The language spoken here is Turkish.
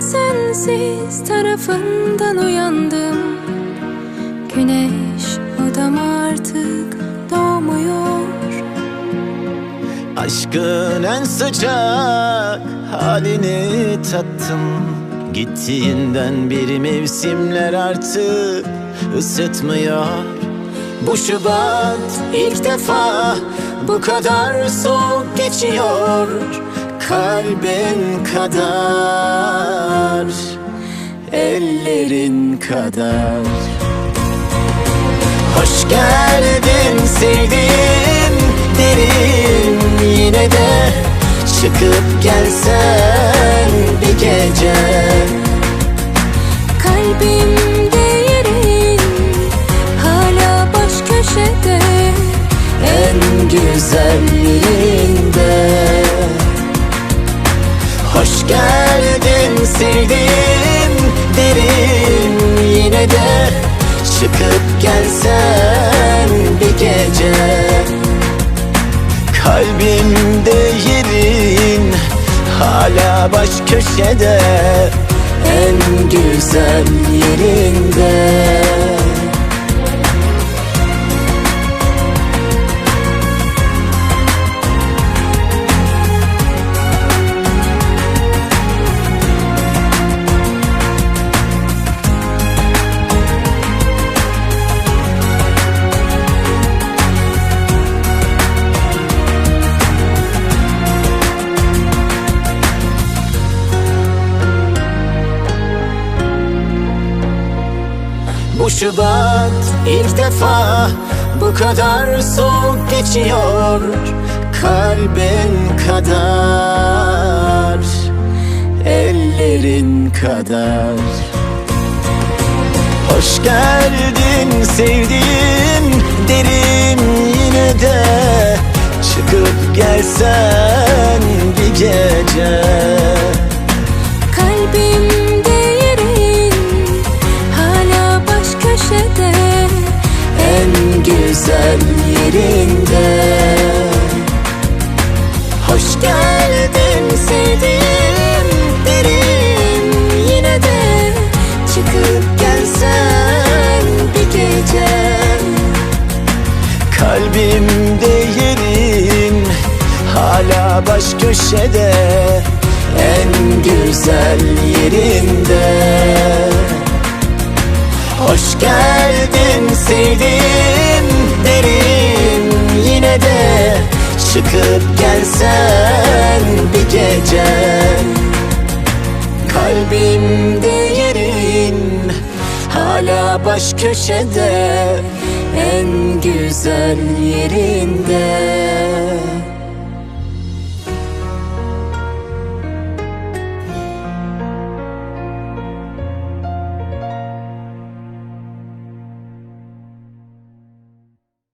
Sessiz tarafından uyandım. Güneş odama artık doğmuyor. Aşkın en sıcak halini tattım. Gittiğinden beri mevsimler artık ısıtmıyor. Bu Şubat ilk defa bu kadar soğuk geçiyor Kalbin kadar, ellerin kadar. Hoş geldin sevdiğim derim yine de Çıkıp gelsen bir gece. Kalbimde yerin hala baş köşede. En güzel Hoş geldin sevdiğim derim yine de. Çıkıp gelsen bir gece. Kalbimde yerin hala baş köşede. En güzel yerinde Bu Şubat ilk defa bu kadar soğuk geçiyor Kalbin kadar, ellerin kadar. Hoş geldin sevdiğim derim yine de Çıkıp gelsen Kalbimde yerin hala baş köşede En güzel yerinde. Hoş geldin sevdiğim derim yine de Çıkıp gelsen bir gece. Kalbimde yerin hala baş köşede En güzel yerinde